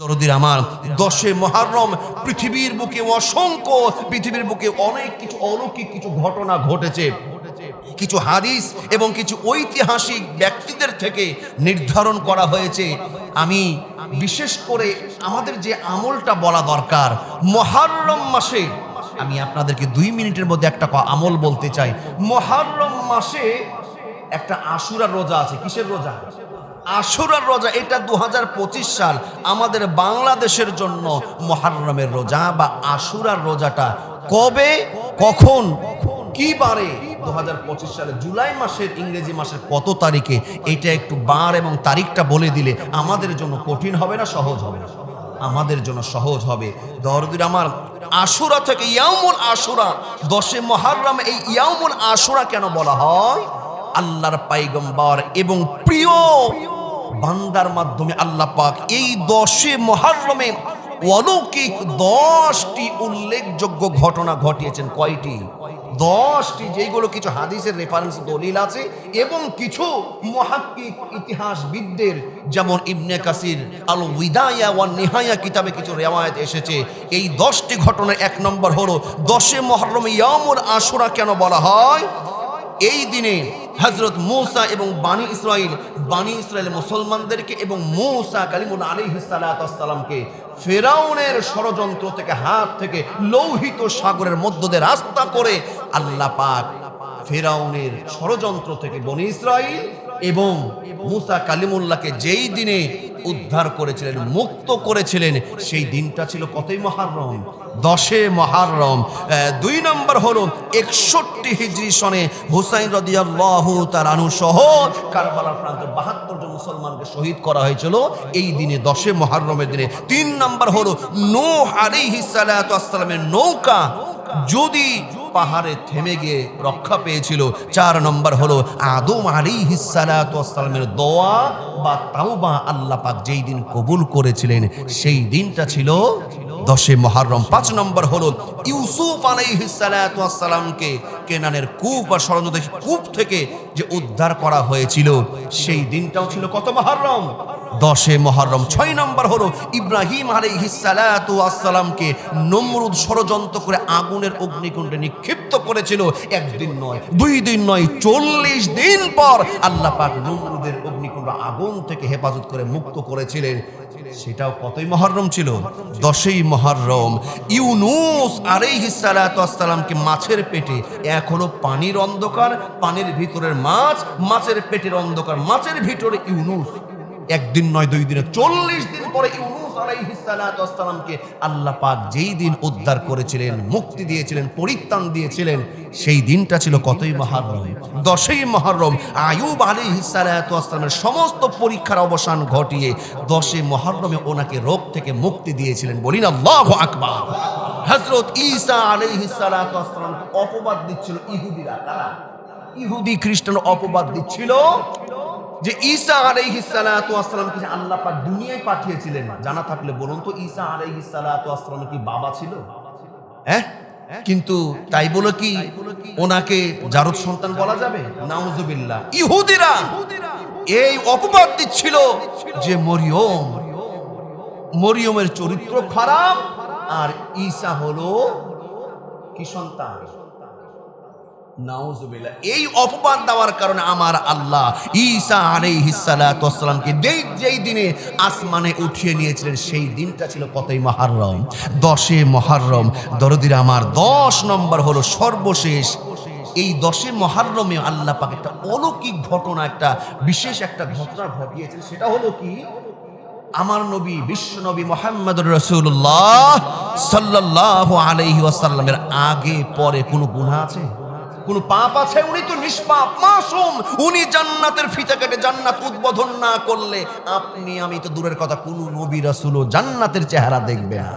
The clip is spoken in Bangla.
দরদির আমার দশে মহারম পৃথিবীর বুকে অসংখ্য, পৃথিবীর বুকে অনেক কিছু অলৌকিক কিছু ঘটনা ঘটেছে। কিছু হাদিস এবং কিছু ঐতিহাসিক ব্যক্তিদের থেকে নির্ধারণ করা হয়েছে। আমি বিশেষ করে আমাদের যে আমলটা বলা দরকার, মহারম মাসে, আমি আপনাদেরকে দুই মিনিটের মধ্যে একটা আমল বলতে চাই। মহারম মাসে একটা আশুরার রোজা আছে। কিসের রোজা? আশুরার রোজা, এটা দু হাজার পঁচিশ সাল। আমাদের বাংলাদেশের জন্য মহারমের রোজা বা আশুরার রোজাটা কবে, কখন, কি বারে? দুহাজার পঁচিশ সালে জুলাই মাসের ইংরেজি মাসের কত তারিখে? এটা একটু বার এবং তারিখটা বলে দিলে আমাদের জন্য কঠিন হবে না, সহজ হবে আমাদের জন্য সহজ হবে। দরদির আমার, আশুরা থেকে ইয়ামুল আশুরা, দশে মহারম এই ইয়ামুল আশুরা কেন বলা হয়? আল্লাহর পাইগম্বর এবং প্রিয় বান্দার মাধ্যমে আল্লাহ পাক এই দশে মহারমে অলৌকিক দশটি উল্লেখযোগ্য ঘটনা ঘটিয়েছেন। কয়টি? দশটি যেগুলো কিছু হাদিসের রেফারেন্স দলিল আছে এবং কিছু মহাক্কিক ইতিহাসবিদদের, যেমন ইবনে কাসির আল উইদায়া ওয়ান নিহায়া কিতাবে কিছু রেওয়ায়ত এসেছে। এই দশটি ঘটনার এক নম্বর হলো, দশে মহরম ইয়ামুল আশুরা কেন বলা হয়? এই দিনে হজরত মৌসা এবং বানী ইসরায়েল বানী ইসরায়েল মুসলমানদেরকে এবং মৌসা কালিমুল আলী সালামকে ফেরাউনের ষড়যন্ত্র থেকে, হাত থেকে লৌহিত সাগরের মধ্য দিয়ে রাস্তা করে আল্লাহ পাক ফেরাউনের ষড়যন্ত্র থেকে বনি ইসরায়েল এবং মুসা কালিমুল্লাহকে যেই দিনে উদ্ধার করেছিলেন, মুক্ত করেছিলেন। সেই দিনটা ছিল কতই মহারম? দশে মহারম। দুই নম্বর হলো একষট্টি হিজরি সনে হুসাইন রদিয়াল্লাহু তার সহ কারবালার প্রান্তে বাহাত্তর জন মুসলমানকে শহীদ করা হয়েছিল এই দিনে, দশে মহারমের দিনে। তিন নম্বর হলো নূহ আলাইহিস ওয়াসসালামের নৌকা। যদি পাহাড়ে থেমে গিয়ে রক্ষা পেয়েছিল। চার নম্বর হলো আদম আলী হিসালামের দোয়া বা তাওবা আল্লাহ পাক যেই দিন কবুল করেছিলেন, সেই দিনটা ছিল দশে মহারম পাঁচ নম্বর হলো ইউসুফ আলাইহিসালামকে কেনানের কূপ বা ষড়যন্ত্র কূপ থেকে যে উদ্ধার করা হয়েছিল, সেই দিনটাও ছিল কত মহারম দশে মহরম, ছয় নম্বর হলো ইব্রাহিম আলাইহিসালামকে নমরুদ ষড়যন্ত্র করে আগুনের অগ্নিকুণ্ডে নিক্ষিপ্ত করেছিল। একদিন নয়, দুই দিন নয়, চল্লিশ দিন পর আল্লাহ পাক নমরুদের অগ্নিকুণ্ড আগুন থেকে হেফাজত করে মুক্ত করেছিলেন। সেটাও কতই মহরম ছিল? দশই মহরম। ইউনুস আলাইহিসালামকে মাছের পেটে, এক হলো পানির অন্ধকার, পানির ভিতরের মাছ, মাছের পেটের অন্ধকার, মাছের ভিতরে ইউনুস। একদিন নয়, দুই দিনে, চল্লিশ দিন পরে ইউনুস আল্লাহ পাক যেই দিন উদ্ধার করেছিলেন, মুক্তি দিয়েছিলেন, পরিত্রাণ দিয়েছিলেন, সেই দিনটা ছিল কতই মহারম? দশই মহরম। আয়ুব আলাইহিসসালামের সমস্ত পরীক্ষার অবসান ঘটিয়ে দশে মহরমে ওনাকে রোগ থেকে মুক্তি দিয়েছিলেন। বলিন আল্লাহ আকবার। হজরত ঈসা আলাইহিসসালামকে অপবাদ দিচ্ছিল ইহুদিরা। কারা? ইহুদি খ্রিস্টান অপবাদ দিচ্ছিল যে ঈসা আলাইহিসসালামকে যে আল্লাহ পাক দুনিয়ায় পাঠিয়েছিলেন, জানা থাকলে বলুন তো ঈসা আলাইহিসসালামের কি বাবা ছিল? হ্যাঁ? কিন্তু তাই বলে কি ওনাকে জারদ সন্তান বলা যাবে? নাউজুবিল্লাহ। ইহুদিরা এই অপবাদ দিচ্ছিল যে মরিয়ম, মরিয়মের চরিত্র খারাপ, আর ঈসা হলো কি সন্তান? এই অপবাদ দেওয়ার কারণে আমার আল্লাহ ঈসা আলাইহিসসালামকে যেই যেই দিনে আসমানে উঠিয়ে নিয়েছিলেন, সেই দিনটা ছিল কতই মহারম? দশে মহারম। দরদিরা আমার দশ নম্বর হলো সর্বশেষ। এই দশে মহারমে আল্লাহ পাক একটা অলৌকিক ঘটনা, একটা বিশেষ একটা ঘটনা ঘটিয়েছেন। সেটা হলো কি? আমার নবী, বিশ্ব নবী মোহাম্মদ রসুল্লাহ সাল্লাহ আলহি ওয়াসাল্লামের আগে, পরে কোনো গুণা আছে? কোন পাপ আছে? উনি তো নিষ্পাপ। মাসুম, উনি জান্নাতের ফিতে কেটে জান্নাত উদ্বোধন না করলে আপনি, আমি তো দূরের কথা, কোন নবী রাসুলো জান্নাতের চেহারা দেখবে না।